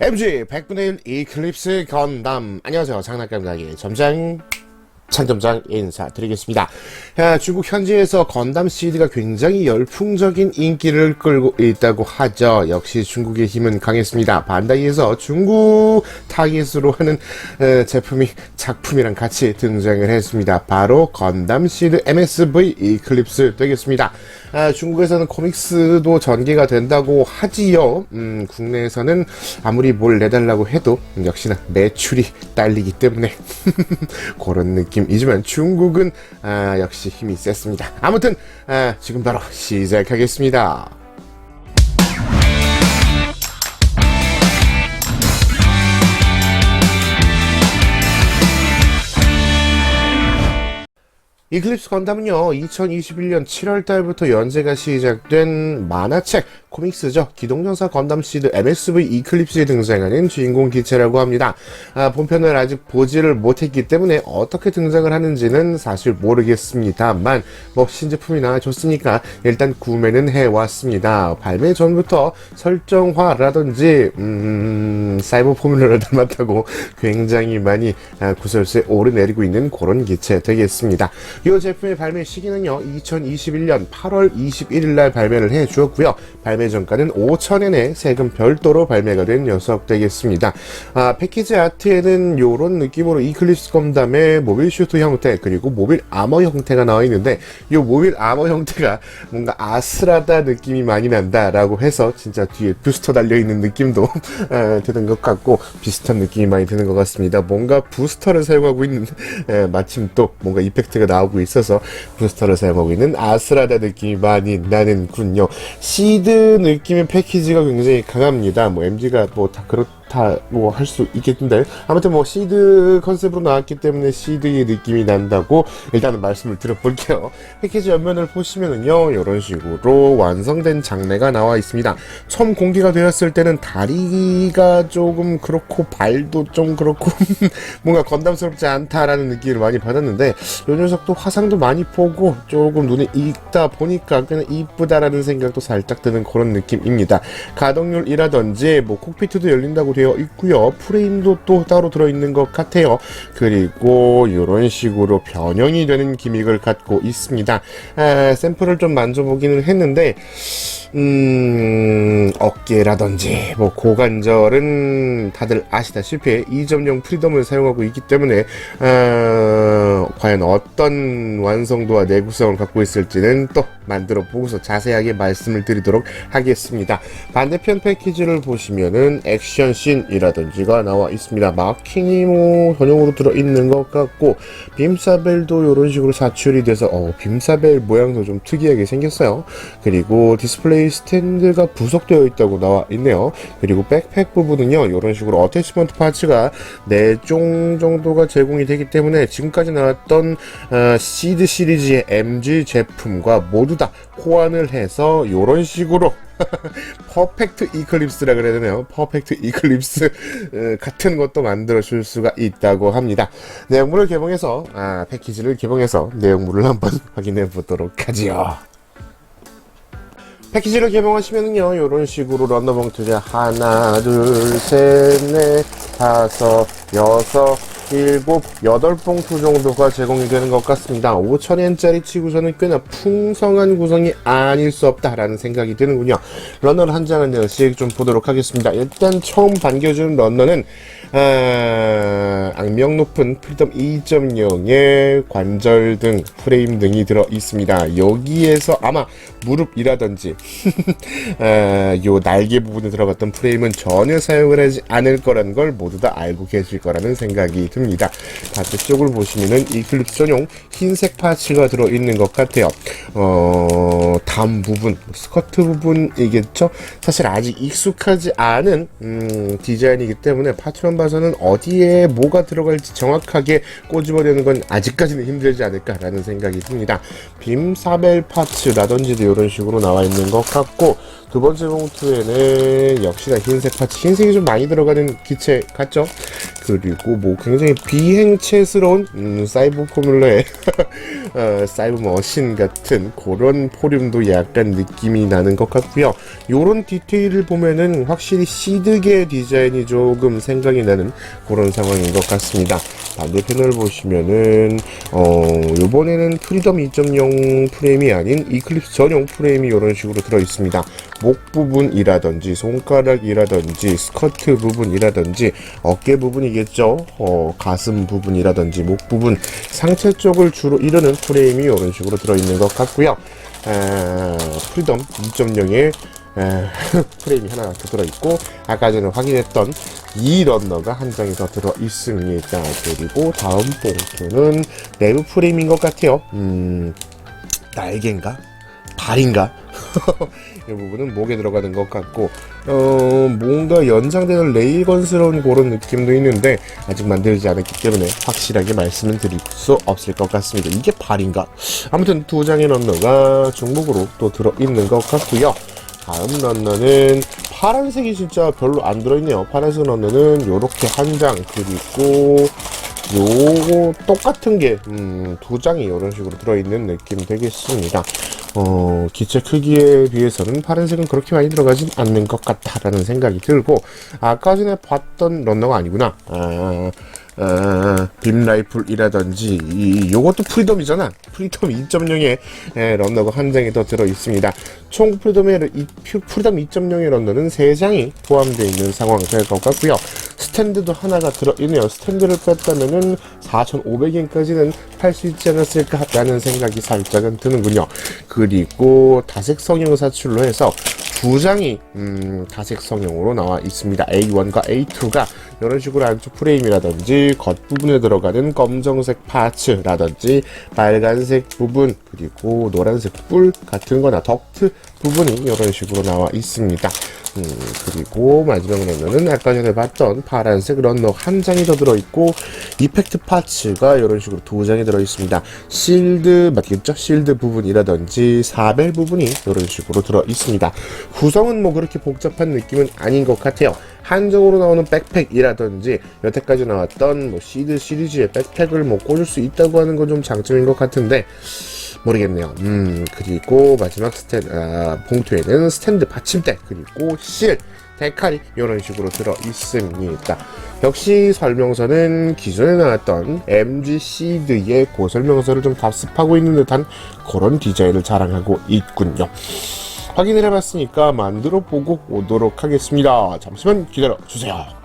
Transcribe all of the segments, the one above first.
MG 100분의 1 이클립스 건담. 안녕하세요. 장난감 가게 점장 창점장 인사드리겠습니다. 야, 중국 현지에서 건담 CD가 굉장히 열풍적인 인기를 끌고 있다고 하죠. 역시 중국의 힘은 강했습니다. 반다이에서 중국 타깃으로 하는 에, 제품이 작품이랑 같이 등장을 했습니다. 바로 건담 CD MSV 이클립스 되겠습니다. 아, 중국에서는 코믹스도 전개가 된다고 하지요. 음, 국내에서는 아무리 뭘 내달라고 해도 역시나 매출이 딸리기 때문에 그런 느낌 이지만 중국은 아, 역시 힘이 셌습니다. 아무튼 아, 지금 바로 시작하겠습니다. 이클립스 건담은요, 2021년 7월 달부터 연재가 시작된 만화책, 코믹스죠. 기동전사 건담 시드 MSV 이클립스에 등장하는 주인공 기체라고 합니다. 아, 본편을 아직 보지를 못했기 때문에 어떻게 등장을 하는지는 사실 모르겠습니다만, 뭐, 신제품이나 줬으니까 일단 구매는 해왔습니다. 발매 전부터 설정화라든지, 음, 사이버 포뮬러를 닮았다고 굉장히 많이 아, 구설수에 오르내리고 있는 그런 기체 되겠습니다. 이 제품의 발매 시기는요, 2021년 8월 21일 날 발매를 해 주었고요. 발매 전가는 5천엔에 세금 별도로 발매가 된 녀석 되겠습니다. 아, 패키지 아트에는 요런 느낌으로 이클립스 건담의 모빌 슈트 형태, 그리고 모빌 아머 형태가 나와 있는데, 요 모빌 아머 형태가 뭔가 아슬하다 느낌이 많이 난다라고 해서 진짜 뒤에 부스터 달려있는 느낌도 아, 드는 것 같고, 비슷한 느낌이 많이 드는 것 같습니다. 뭔가 부스터를 사용하고 있는, 에, 마침 또 뭔가 이펙트가 나오고 있어서 부스터를 사용하고 있는 아스라다 느낌이 많이 나는군요. 시드 느낌의 패키지가 굉장히 강합니다. 뭐 MG가 뭐 다 그렇 다 뭐 할 수 있겠는데 아무튼 뭐 시드 컨셉으로 나왔기 때문에 시드의 느낌이 난다고 일단은 말씀을 드려볼게요. 패키지 옆면을 보시면은요 이런 식으로 완성된 장내가 나와 있습니다. 처음 공개가 되었을 때는 다리가 조금 그렇고 발도 좀 그렇고 뭔가 건담스럽지 않다라는 느낌을 많이 받았는데 이 녀석도 화상도 많이 보고 조금 눈에 익다 보니까 그냥 이쁘다라는 생각도 살짝 드는 그런 느낌입니다. 가동률이라든지 뭐 콕피트도 열린다고 되어 있고요. 프레임도 또 따로 들어있는 것 같아요. 그리고 이런 식으로 변형이 되는 기믹을 갖고 있습니다. 아, 샘플을 좀 만져보기는 했는데 음, 어깨라든지, 뭐, 고관절은 다들 아시다시피 2.0 프리덤을 사용하고 있기 때문에, 어, 과연 어떤 완성도와 내구성을 갖고 있을지는 또 만들어 보고서 자세하게 말씀을 드리도록 하겠습니다. 반대편 패키지를 보시면은 액션 씬이라든지가 나와 있습니다. 마킹이 뭐, 전용으로 들어있는 것 같고, 빔사벨도 이런 식으로 사출이 돼서, 어, 빔사벨 모양도 좀 특이하게 생겼어요. 그리고 디스플레이 스탠드가 부속되어 있다고 나와 있네요. 그리고 백팩 부분은요, 이런 식으로 어태치먼트 파츠가 4종 정도가 제공이 되기 때문에 지금까지 나왔던 어, 시드 시리즈의 MG 제품과 모두 다 호환을 해서 이런 식으로 퍼펙트 이클립스라 그래야 되나요? 퍼펙트 이클립스 어, 같은 것도 만들어 줄 수가 있다고 합니다. 내용물을 개봉해서 아, 패키지를 개봉해서 내용물을 한번 확인해 보도록 하지요. 패키지를 개봉하시면은요, 요런 식으로 런너봉투자 하나, 둘, 셋, 넷, 다섯, 여섯, 일곱, 여덟 봉투 정도가 제공이 되는 것 같습니다. 5천엔짜리 치고서는 꽤나 풍성한 구성이 아닐 수 없다라는 생각이 드는군요. 러너를 한 장 한 장씩 좀 보도록 하겠습니다. 일단 처음 반겨주는 러너는 아, 악명 높은 프리덤 2.0의 관절 등 프레임 등이 들어 있습니다. 여기에서 아마 무릎이라든지 아, 요 날개 부분에 들어갔던 프레임은 전혀 사용을 하지 않을 거라는 걸 모두 다 알고 계실 거라는 생각이 듭니다. 반대쪽을 보시면은 이클립스 전용 흰색 파츠가 들어 있는 것 같아요. 어, 담 부분, 스커트 부분이겠죠? 사실 아직 익숙하지 않은 음, 디자인이기 때문에 파츠만 봐서는 어디에 뭐가 들어갈지 정확하게 꼬집어내는 건 아직까지는 힘들지 않을까라는 생각이 듭니다. 빔 사벨 파츠라든지도 이런 식으로 나와 있는 것 같고 두 번째 봉투에는 역시나 흰색 파츠, 흰색이 좀 많이 들어가는 기체 같죠? 그리고 뭐 굉장히 비행체스러운 음, 사이버 포뮬러의 어, 사이버 머신 같은 그런 포륨도 약간 느낌이 나는 것 같고요. 요런 디테일을 보면은 확실히 시드계 디자인이 조금 생각이 나는 그런 상황인 것 같습니다. 반대편을 보시면은 어 요번에는 프리덤 2.0 프레임이 아닌 이클립스 전용 프레임이 이런 식으로 들어 있습니다. 목 부분이라든지 손가락이라든지 스커트 부분이라든지 어깨 부분이겠죠. 어 가슴 부분이라든지 목 부분 상체 쪽을 주로 이루는 프레임이 이런 식으로 들어 있는 것 같고요. 아, 프리덤 2.0의 에, 프레임이 하나 더 들어있고 아까 전에 확인했던 이 런너가 한 장이 더 들어 있습니다. 그리고 다음 봉투는 내부 프레임인 것 같아요. 음, 날개인가? 발인가? 이 부분은 목에 들어가는 것 같고 어 뭔가 연장되는 레일건스러운 그런 느낌도 있는데 아직 만들지 않았기 때문에 확실하게 말씀을 드릴 수 없을 것 같습니다. 이게 발인가? 아무튼 두 장의 런너가 중복으로 또 들어 있는 것 같고요. 다음 런너는 파란색이 진짜 별로 안 들어있네요. 파란색 런너는 요렇게 한 장 그리고 요거 똑같은 게, 음, 두 장이 이런 식으로 들어있는 느낌 되겠습니다. 어, 기체 크기에 비해서는 파란색은 그렇게 많이 들어가진 않는 것 같다라는 생각이 들고, 아까 전에 봤던 런너가 아니구나. 아, 아, 빔 라이플이라든지 이 요것도 프리덤이잖아. 프리덤 2.0의 에, 런너가 한 장이 더 들어 있습니다. 총 프리덤의 프리덤 2.0의 런너는 세 장이 포함되어 있는 상황 될것 같고요. 스탠드도 하나가 들어 있네요. 스탠드를 뺐다면은 4,500엔까지는 팔 수 있지 않았을까라는 생각이 살짝은 드는군요. 그리고 다색 성형 사출로 해서 두 장이 음, 다색 성형으로 나와 있습니다. A1과 A2가 이런 식으로 안쪽 프레임이라든지 겉부분에 들어가는 검정색 파츠라든지 빨간색 부분 그리고 노란색 뿔 같은 거나 덕트 부분이 이런 식으로 나와 있습니다. 음, 그리고 마지막 런너는 아까 전에 봤던 파란색 런너 한 장이 더 들어있고 이펙트 파츠가 이런 식으로 두 장이 들어있습니다. 실드 맞겠죠? 실드 부분이라든지 사벨 부분이 이런 식으로 들어있습니다. 구성은 뭐 그렇게 복잡한 느낌은 아닌 것 같아요. 한정으로 나오는 백팩이라든지 여태까지 나왔던 뭐 시드 시리즈의 백팩을 뭐 꽂을 수 있다고 하는 건 좀 장점인 것 같은데 모르겠네요. 음, 그리고 마지막 스탠, 아, 봉투에는 스탠드 받침대, 그리고 실, 데칼이 이런 식으로 들어 있습니다. 역시 설명서는 기존에 나왔던 MG 시드의 그 설명서를 좀 답습하고 있는 듯한 그런 디자인을 자랑하고 있군요. 확인을 해봤으니까 만들어 보고 오도록 하겠습니다. 잠시만 기다려 주세요.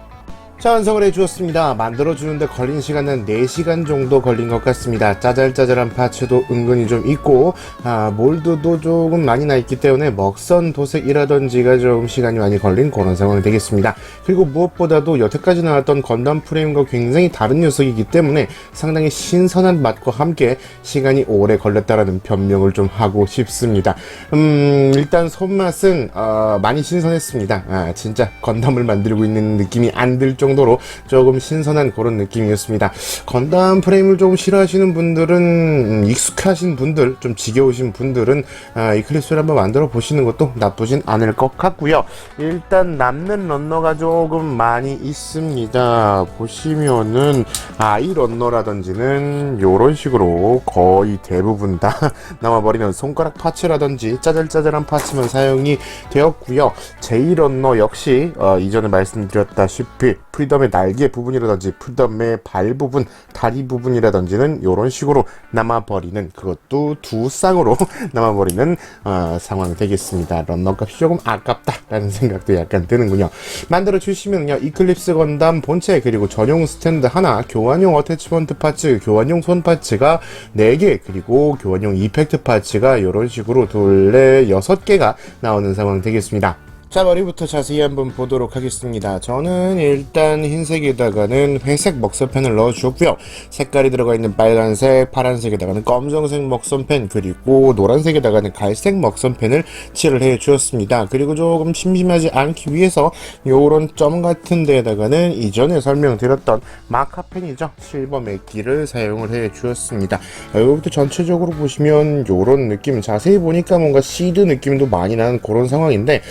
자, 완성을 해주었습니다. 만들어주는데 걸린 시간은 4시간 정도 걸린 것 같습니다. 짜잘짜잘한 파츠도 은근히 좀 있고, 아, 몰드도 조금 많이 나 있기 때문에 먹선 도색이라든지가 좀 시간이 많이 걸린 그런 상황이 되겠습니다. 그리고 무엇보다도 여태까지 나왔던 건담 프레임과 굉장히 다른 녀석이기 때문에 상당히 신선한 맛과 함께 시간이 오래 걸렸다라는 변명을 좀 하고 싶습니다. 음, 일단 손맛은, 어, 많이 신선했습니다. 아, 진짜 건담을 만들고 있는 느낌이 안 들 정도 로 조금 신선한 그런 느낌이었습니다. 건담 프레임을 조금 싫어하시는 분들은 음, 익숙하신 분들, 좀 지겨우신 분들은 아, 이클립스를 한번 만들어 보시는 것도 나쁘진 않을 것 같고요. 일단 남는 런너가 조금 많이 있습니다. 보시면은 아이 런너라든지는 이런 식으로 거의 대부분 다 남아버리는 손가락 파츠라든지 짜잘짜잘한 파츠만 사용이 되었고요. 제이 런너 역시 어, 이전에 말씀드렸다시피 프리덤의 날개 부분이라든지 프리덤의 발 부분, 다리 부분이라든지는 이런 식으로 남아버리는 그것도 두 쌍으로 남아버리는 어, 상황 되겠습니다. 런너 값이 조금 아깝다라는 생각도 약간 드는군요. 만들어 주시면요 이클립스 건담 본체 그리고 전용 스탠드 하나, 교환용 어태치먼트 파츠, 교환용 손 파츠가 4개 그리고 교환용 이펙트 파츠가 이런 식으로 둘레 6개가 나오는 상황 되겠습니다. 자 머리부터 자세히 한번 보도록 하겠습니다. 저는 일단 흰색에다가는 회색 먹선펜을 넣어 주었고요. 색깔이 들어가 있는 빨간색, 파란색에다가는 검정색 먹선펜 그리고 노란색에다가는 갈색 먹선펜을 칠을 해 주었습니다. 그리고 조금 심심하지 않기 위해서 요런 점 같은 데에다가는 이전에 설명드렸던 마카펜이죠. 실버 맥기를 사용을 해 주었습니다. 여기부터 전체적으로 보시면 요런 느낌 자세히 보니까 뭔가 시드 느낌도 많이 나는 그런 상황인데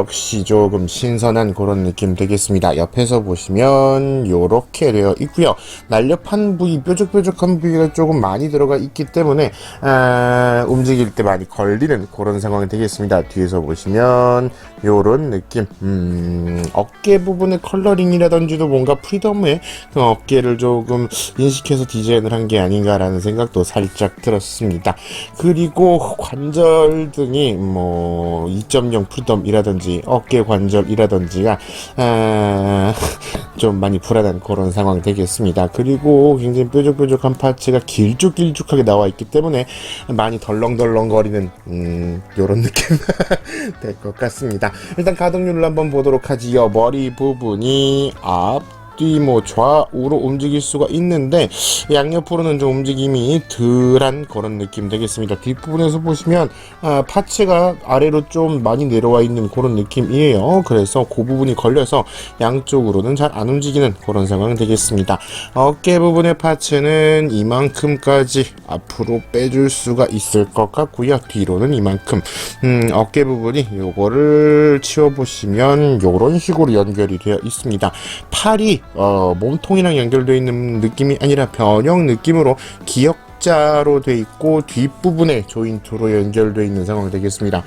역시 조금 신선한 그런 느낌 되겠습니다. 옆에서 보시면 요렇게 되어 있고요. 날렵한 부위, 뾰족뾰족한 부위가 조금 많이 들어가 있기 때문에 아, 움직일 때 많이 걸리는 그런 상황이 되겠습니다. 뒤에서 보시면 요런 느낌, 음, 어깨 부분의 컬러링이라든지도 뭔가 프리덤의 그 어깨를 조금 인식해서 디자인을 한 게 아닌가라는 생각도 살짝 들었습니다. 그리고 관절 등이 뭐 2.0 프리덤이라든지 어깨 관절이라든지가 아, 좀 많이 불안한 그런 상황이 되겠습니다. 그리고 굉장히 뾰족뾰족한 파츠가 길쭉길쭉하게 나와 있기 때문에 많이 덜렁덜렁거리는 음, 요런 느낌 될 것 같습니다. 일단 가동률을 한번 보도록 하지요. 머리 부분이 앞 뒤 뭐 좌우로 움직일 수가 있는데 양옆으로는 좀 움직임이 덜한 그런 느낌 되겠습니다. 뒷부분에서 보시면 아, 파츠가 아래로 좀 많이 내려와 있는 그런 느낌이에요. 그래서 그 부분이 걸려서 양쪽으로는 잘 안 움직이는 그런 상황 되겠습니다. 어깨 부분의 파츠는 이만큼까지 앞으로 빼줄 수가 있을 것 같고요. 뒤로는 이만큼 음, 어깨 부분이 요거를 치워보시면 요런 식으로 연결이 되어 있습니다. 팔이 어, 몸통이랑 연결되어 있는 느낌이 아니라 변형 느낌으로 기 역자로 돼 있고 뒷부분에 조인트로 연결되어 있는 상황이 되겠습니다.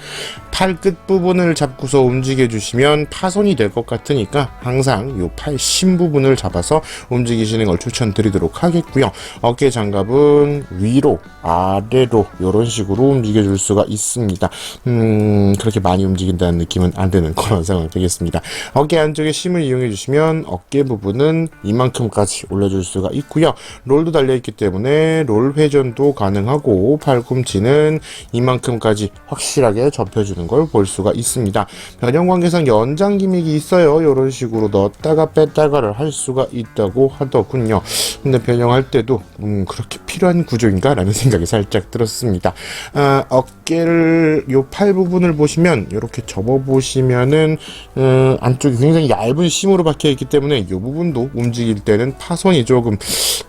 팔 끝 부분을 잡고서 움직여 주시면 파손이 될 것 같으니까 항상 요팔심 부분을 잡아서 움직이시는 걸 추천드리도록 하겠고요. 어깨 장갑은 위로 아래로 이런 식으로 움직여 줄 수가 있습니다. 음, 그렇게 많이 움직인다는 느낌은 안 드는 그런 상황이 되겠습니다. 어깨 안쪽에 심을 이용해 주시면 어깨 부분은 이만큼까지 올려줄 수가 있고요. 롤도 달려 있기 때문에 롤 회 전도 가능하고 팔꿈치는 이만큼까지 확실하게 접혀주는 걸 볼 수가 있습니다. 변형 관계상 연장 기믹이 있어요. 이런 식으로 넣었다가 뺐다가를 할 수가 있다고 하더군요. 근데 변형할 때도 음, 그렇게 필요한 구조인가라는 생각이 살짝 들었습니다. 아, 어깨를 요 팔 부분을 보시면 이렇게 접어 보시면은 음, 안쪽이 굉장히 얇은 심으로 박혀 있기 때문에 이 부분도 움직일 때는 파손이 조금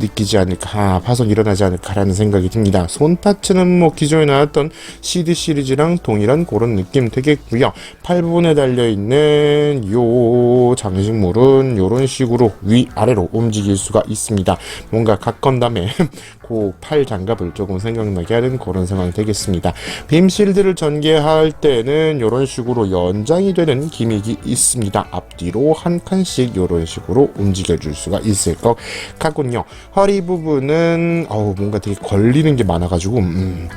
느끼지 않을까, 아, 파손 일어나지 않을까라는 생각이 듭니다. 손 파츠는 뭐 기존에 나왔던 CD 시리즈랑 동일한 그런 느낌 되겠고요. 팔 부분에 달려 있는 요 장식물은 이런 식으로 위 아래로 움직일 수가 있습니다. 뭔가 각 건담에 그 팔 장갑을 조금 생각나게 하는 그런 상황이 되겠습니다. 빔 실드를 전개할 때는 이런 식으로 연장이 되는 기믹이 있습니다. 앞뒤로 한 칸씩 이런 식으로 움직여 줄 수가 있을 것 같군요. 허리 부분은 어우 뭔가 되게 걸리는 게 많아가지고 음,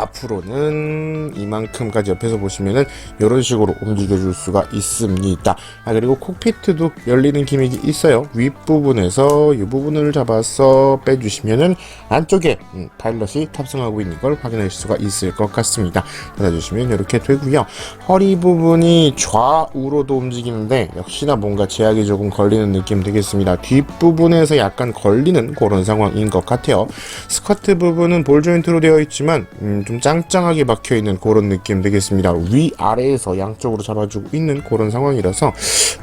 앞으로는 이만큼까지 옆에서 보시면은 이런 식으로 움직여 줄 수가 있습니다. 아 그리고 콕피트도 열리는 기믹이 있어요. 윗부분에서 이 부분을 잡아서 빼주시면은 안쪽에 음, 파일럿이 탑승하고 있는 걸 확인할 수가 있을 것 같습니다. 닫아주시면 이렇게 되고요. 허리 부분이 좌우로도 움직이는데 역시나 뭔가 제약이 조금 걸리는 느낌 되겠습니다. 뒷부분에서 약간 걸리는 그런 상황인 것 같아요. 스커트 부분은 볼 조인트로 되어 있지만 음, 좀 짱짱하게 박혀 있는 그런 느낌 되겠습니다. 위 아래에서 양쪽으로 잡아주고 있는 그런 상황이라서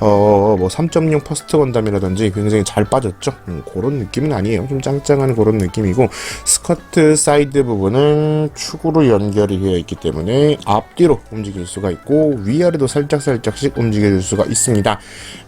어 뭐 3.0 퍼스트 건담이라든지 굉장히 잘 빠졌죠. 음, 그런 느낌은 아니에요. 좀 짱짱한 그런 느낌이고 스커트 사이드 부분은 축으로 연결이 되어 있기 때문에 앞뒤로 움직일 수가 있고 위아래도 살짝 살짝씩 움직여줄 수가 있습니다.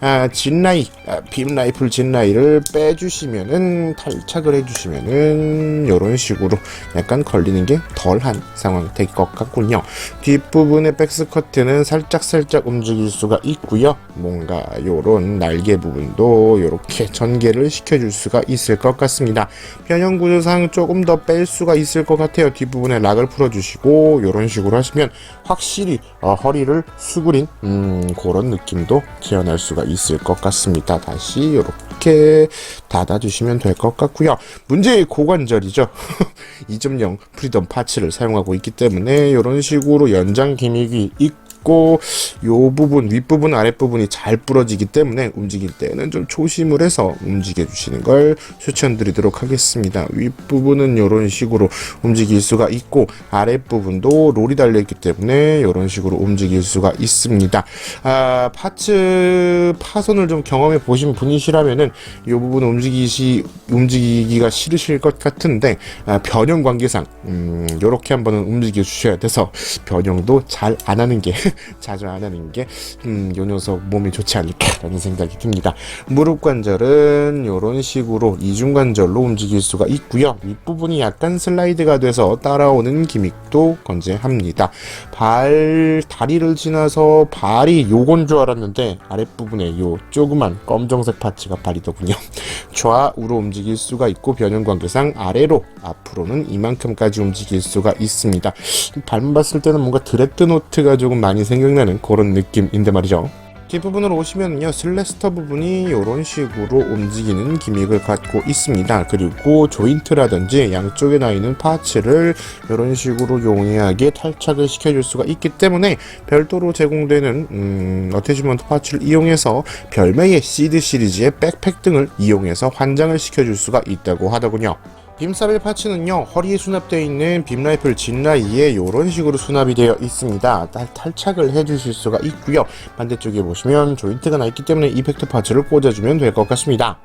아, 진라이 아, 빔 라이플 진라이를 빼주시면은 탈착을 해주시면은 이런 식으로 약간 걸리는 게 덜한 상황이 될 것 같군요. 뒷부분의 백스커트는 살짝 살짝 움직일 수가 있고요. 뭔가 요런 날개 부분도 이렇게 전개를 시켜줄 수가 있을 것 같습니다. 변형 구조상 조금 더 뺄 수가 있을 것 같아요. 뒷부분에 락을 풀어주시고 이런 식으로 하시면 확실히 어, 허리를 수그린 음, 그런 느낌도 재현할 수가 있을 것 같습니다. 다시 이렇게 닫아주시면 될 것 같고요. 문제의 고관절이죠. 2.0 프리덤 파츠를 사용하고 있기 때문에 이런 식으로 연장 기믹이 있고 요 부분 윗부분 아랫부분이 잘 부러지기 때문에 움직일 때는 좀 조심을 해서 움직여 주시는 걸 추천드리도록 하겠습니다. 윗부분은 이런 식으로 움직일 수가 있고 아랫부분도 롤이 달려 있기 때문에 이런 식으로 움직일 수가 있습니다. 아 파츠 파손을 좀 경험해 보신 분이시라면은 이 부분 움직이시 움직이기가 싫으실 것 같은데 아, 변형 관계상 음, 요렇게 한번은 움직여 주셔야 돼서 변형도 잘 안 하는 게 자주 안 하는 게, 음, 요 녀석 몸이 좋지 않을까라는 생각이 듭니다. 무릎 관절은 이런 식으로 이중관절로 움직일 수가 있고요. 윗부분이 약간 슬라이드가 돼서 따라오는 기믹도 건재합니다. 발, 다리를 지나서 발이 요건 줄 알았는데 아랫부분에 요 조그만 검정색 파츠가 발이더군요. 좌우로 움직일 수가 있고 변형 관계상 아래로 앞으로는 이만큼까지 움직일 수가 있습니다. 발만 봤을 때는 뭔가 드레드노트가 조금 많이 생각나는 그런 느낌인데 말이죠. 뒷부분으로 오시면요 슬래스터 부분이 이런 식으로 움직이는 기믹을 갖고 있습니다 그리고 조인트라든지 양쪽에 나 있는 파츠를 이런 식으로 용이하게 탈착을 시켜줄 수가 있기 때문에 별도로 제공되는 음, 어태치먼트 파츠를 이용해서 별명의 시드 시리즈의 백팩 등을 이용해서 환장을 시켜줄 수가 있다고 하더군요 빔사벨 파츠는요 허리에 수납되어 있는 빔라이플 진라이에 이런 식으로 수납이 되어 있습니다. 탈, 탈착을 해주실 수가 있고요. 반대쪽에 보시면 조인트가 나 있기 때문에 이펙트 파츠를 꽂아주면 될 것 같습니다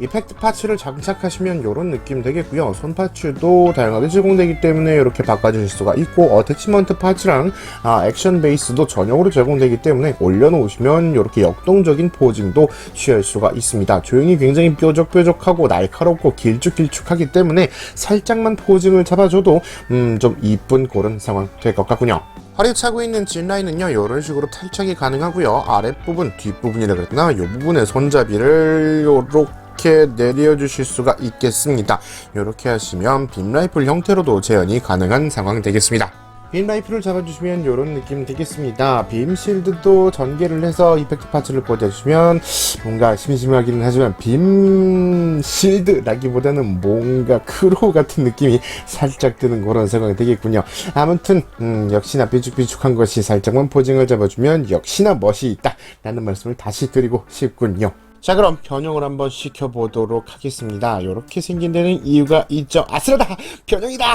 이펙트 파츠를 장착하시면 이런 느낌 되겠고요. 손 파츠도 다양하게 제공되기 때문에 이렇게 바꿔주실 수가 있고 어태치먼트 파츠랑 아, 액션 베이스도 전용으로 제공되기 때문에 올려놓으시면 이렇게 역동적인 포징도 취할 수가 있습니다. 조형이 굉장히 뾰족뾰족하고 날카롭고 길쭉길쭉하기 때문에 살짝만 포징을 잡아줘도 음, 좀 이쁜 그런 상황 될 것 같군요. 허리에 차고 있는 진라인은요 이런 식으로 탈착이 가능하고요 아랫부분 뒷부분이라 그랬나 이 부분에 손잡이를 요렇게 이렇게 내려주실 수가 있겠습니다. 이렇게 하시면 빔라이플 형태로도 재현이 가능한 상황 되겠습니다. 빔 라이플을 잡아주시면 이런 느낌 되겠습니다. 빔 실드도 전개를 해서 이펙트 파츠를 꽂아주시면 뭔가 심심하기는 하지만 빔 실드라기보다는 뭔가 크로우 같은 느낌이 살짝 드는 그런 상황이 되겠군요. 아무튼 음, 역시나 삐죽삐죽한 것이 살짝만 포징을 잡아주면 역시나 멋이 있다 라는 말씀을 다시 드리고 싶군요. 자 그럼 변형을 한번 시켜보도록 하겠습니다. 이렇게 생긴 데는 이유가 있죠. 아슬하다! 변형이다!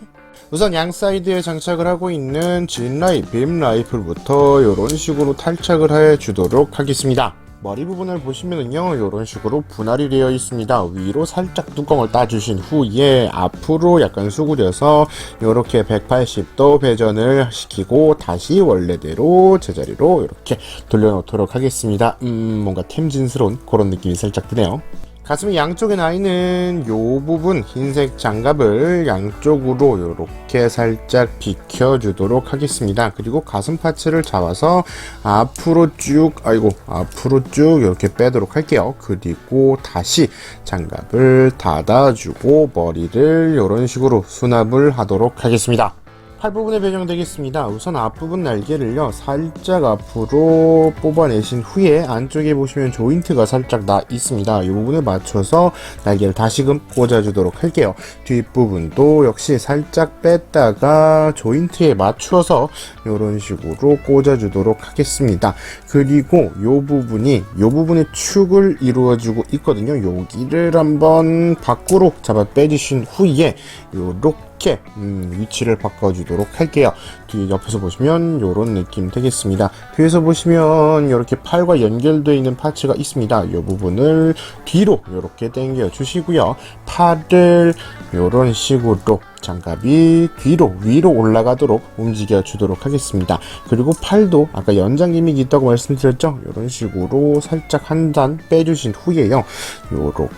우선 양 사이드에 장착을 하고 있는 진라이 빔 라이플부터 이런 식으로 탈착을 해주도록 하겠습니다. 머리 부분을 보시면은요 이런 식으로 분할이 되어 있습니다. 위로 살짝 뚜껑을 따주신 후에 앞으로 약간 수그려서 이렇게 180도 회전을 시키고 다시 원래대로 제자리로 이렇게 돌려놓도록 하겠습니다. 음 뭔가 템진스러운 그런 느낌이 살짝 드네요 가슴 양쪽에 나 있는 요 부분 흰색 장갑을 양쪽으로 이렇게 살짝 비켜주도록 하겠습니다. 그리고 가슴 파츠를 잡아서 앞으로 쭉 아이고 앞으로 쭉 이렇게 빼도록 할게요. 그리고 다시 장갑을 닫아주고 머리를 이런 식으로 수납을 하도록 하겠습니다. 팔 부분에 배정되겠습니다. 우선 앞부분 날개를요 살짝 앞으로 뽑아내신 후에 안쪽에 보시면 조인트가 살짝 나 있습니다. 이 부분에 맞춰서 날개를 다시금 꽂아주도록 할게요. 뒷부분도 역시 살짝 뺐다가 조인트에 맞춰서 이런 식으로 꽂아주도록 하겠습니다. 그리고 이 부분이 이 부분에 축을 이루어주고 있거든요. 여기를 한번 밖으로 잡아 빼주신 후에 이렇게 이렇게 음, 위치를 바꿔주도록 할게요. 뒤 옆에서 보시면 이런 느낌 되겠습니다. 뒤에서 보시면 이렇게 팔과 연결되어 있는 파츠가 있습니다. 이 부분을 뒤로 이렇게 당겨 주시고요. 팔을 이런 식으로 장갑이 뒤로 위로 올라가도록 움직여 주도록 하겠습니다. 그리고 팔도 아까 연장 기믹이 있다고 말씀드렸죠? 이런 식으로 살짝 한 단 빼주신 후에요. 요렇게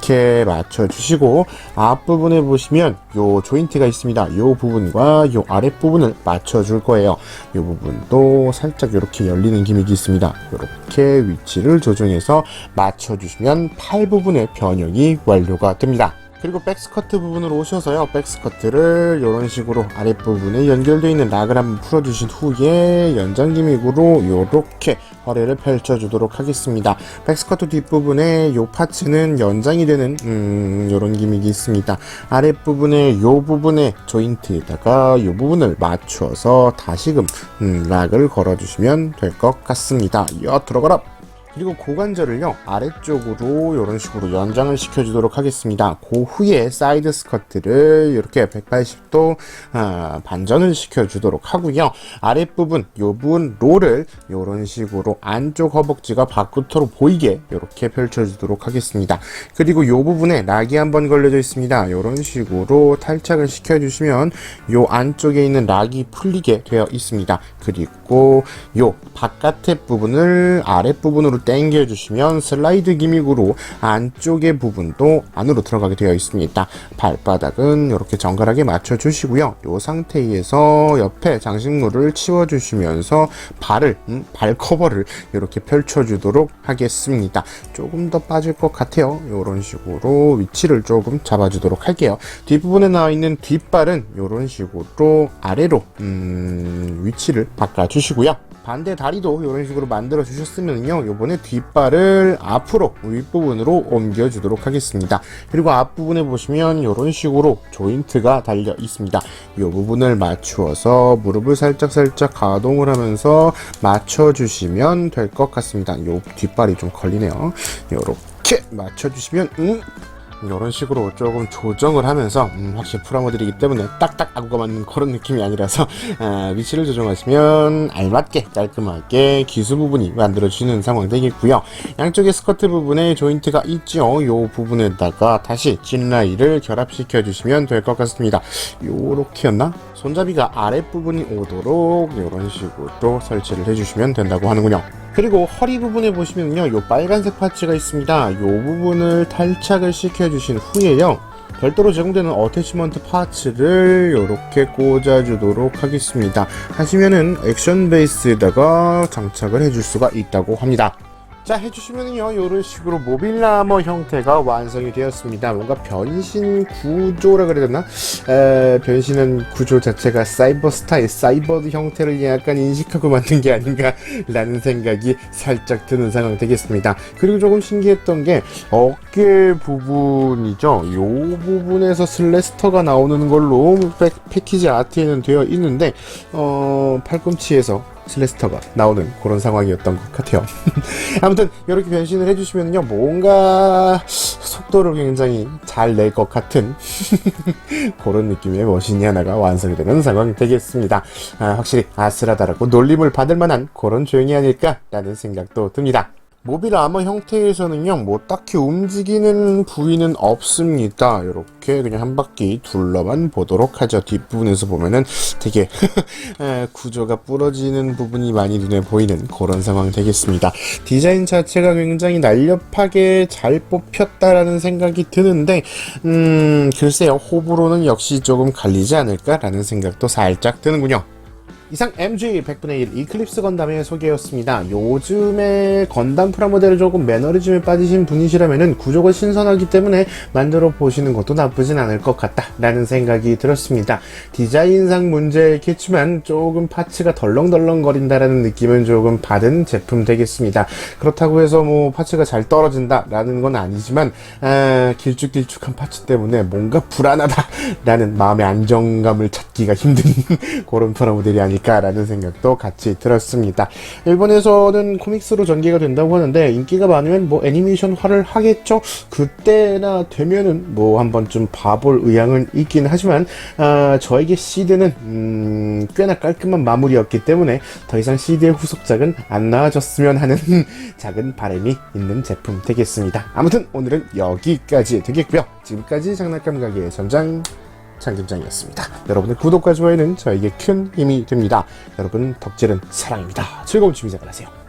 이렇게 맞춰주시고 앞부분에 보시면 요 조인트가 있습니다. 요 부분과 요 아랫부분을 맞춰줄 거예요. 요 부분도 살짝 이렇게 열리는 기믹이 있습니다. 이렇게 위치를 조정해서 맞춰주시면 팔 부분의 변형이 완료가 됩니다. 그리고 백스커트 부분으로 오셔서요. 백스커트를 이런 식으로 아랫부분에 연결되어 있는 락을 한번 풀어주신 후에 연장 기믹으로 이렇게 허리를 펼쳐주도록 하겠습니다. 백스커트 뒷부분에 이 파츠는 연장이 되는 음, 이런 기믹이 있습니다. 아랫부분에 이 부분에 조인트에다가 이 부분을 맞춰서 다시금 음, 락을 걸어주시면 될 것 같습니다. 여 들어가라 그리고 고관절을요 아래쪽으로 이런 식으로 연장을 시켜주도록 하겠습니다. 그 후에 사이드 스커트를 이렇게 180도 아, 반전을 시켜주도록 하고요. 아랫부분 요 부분 롤을 이런 식으로 안쪽 허벅지가 밖으로 보이게 이렇게 펼쳐주도록 하겠습니다. 그리고 요 부분에 락이 한번 걸려져 있습니다. 이런 식으로 탈착을 시켜주시면 요 안쪽에 있는 락이 풀리게 되어 있습니다. 그리고 요 바깥의 부분을 아랫부분으로 당겨 주시면 슬라이드 기믹으로 안쪽의 부분도 안으로 들어가게 되어 있습니다. 발바닥은 이렇게 정갈하게 맞춰 주시고요. 요 상태에서 옆에 장식물을 치워 주시면서 발을 음, 발 커버를 이렇게 펼쳐 주도록 하겠습니다. 조금 더 빠질 것 같아요. 이런 식으로 위치를 조금 잡아 주도록 할게요. 뒷부분에 나와 있는 뒷발은 이런 식으로 아래로 음, 위치를 바꿔 주시고요. 반대 다리도 이런 식으로 만들어 주셨으면요. 요번에 뒷발을 앞으로 윗부분으로 옮겨 주도록 하겠습니다. 그리고 앞부분에 보시면 이런 식으로 조인트가 달려 있습니다. 이 부분을 맞추어서 무릎을 살짝 살짝 가동을 하면서 맞춰 주시면 될 것 같습니다. 요 뒷발이 좀 걸리네요. 요렇게 맞춰 주시면 음 이런 식으로 조금 조정을 하면서 음, 확실히 프라모델이기 때문에 딱딱 아구가 맞는 그런 느낌이 아니라서 아, 위치를 조정하시면 알맞게 깔끔하게 기수 부분이 만들어지는 상황 되겠고요. 양쪽의 스커트 부분에 조인트가 있죠. 요 부분에다가 다시 찐라이를 결합시켜 주시면 될 것 같습니다. 요렇게였나? 손잡이가 아랫부분이 오도록 이런 식으로 설치를 해주시면 된다고 하는군요. 그리고 허리 부분에 보시면요, 요 빨간색 파츠가 있습니다. 요 부분을 탈착을 시켜주신 후에요. 별도로 제공되는 어태치먼트 파츠를 이렇게 꽂아주도록 하겠습니다. 하시면은 액션 베이스에다가 장착을 해줄 수가 있다고 합니다. 자 해주시면은요 이런 식으로 모빌 아머 형태가 완성이 되었습니다. 뭔가 변신 구조라 그래야 되나? 에, 변신한 구조 자체가 사이버 스타일 사이버드 형태를 약간 인식하고 만든 게 아닌가 라는 생각이 살짝 드는 상황 되겠습니다. 그리고 조금 신기했던 게 어깨 부분이죠. 요 부분에서 슬래스터가 나오는 걸로 백- 패키지 아트에는 되어 있는데 어 팔꿈치에서 슬래스터가 나오는 그런 상황이었던 것 같아요. 아무튼 이렇게 변신을 해주시면요 뭔가 속도를 굉장히 잘 낼 것 같은 그런 느낌의 머신이 하나가 완성이 되는 상황이 되겠습니다. 아, 확실히 아슬하다라고 놀림을 받을 만한 그런 조형이 아닐까라는 생각도 듭니다. 모빌 아머 형태에서는요, 뭐 딱히 움직이는 부위는 없습니다. 이렇게 그냥 한 바퀴 둘러만 보도록 하죠. 뒷부분에서 보면은 되게 에, 구조가 부러지는 부분이 많이 눈에 보이는 그런 상황 되겠습니다. 디자인 자체가 굉장히 날렵하게 잘 뽑혔다라는 생각이 드는데, 음, 글쎄요, 호불호는 역시 조금 갈리지 않을까라는 생각도 살짝 드는군요. 이상 MG 100분의 1 이클립스 건담의 소개였습니다. 요즘에 건담 프라모델을 조금 매너리즘에 빠지신 분이시라면은 구조가 신선하기 때문에 만들어 보시는 것도 나쁘진 않을 것 같다라는 생각이 들었습니다. 디자인상 문제겠지만 조금 파츠가 덜렁덜렁 거린다라는 느낌은 조금 받은 제품 되겠습니다. 그렇다고 해서 뭐 파츠가 잘 떨어진다라는 건 아니지만 아, 길쭉길쭉한 파츠 때문에 뭔가 불안하다라는 마음의 안정감을 찾기가 힘든 그런 프라모델이 아닐까 라는 생각도 같이 들었습니다. 일본에서는 코믹스로 전개가 된다고 하는데 인기가 많으면 뭐 애니메이션화를 하겠죠. 그때나 되면은 뭐 한번 좀 봐볼 의향은 있긴 하지만 아, 저에게 시드는 음, 꽤나 깔끔한 마무리였기 때문에 더 이상 시드의 후속작은 안 나와줬으면 하는 작은 바람이 있는 제품 되겠습니다. 아무튼 오늘은 여기까지 되겠고요. 지금까지 장난감 가게의 전장 장김장이었습니다. 여러분의 구독과 좋아요는 저에게 큰 힘이 됩니다. 여러분 덕질은 사랑입니다. 즐거운 취미 생활 하세요.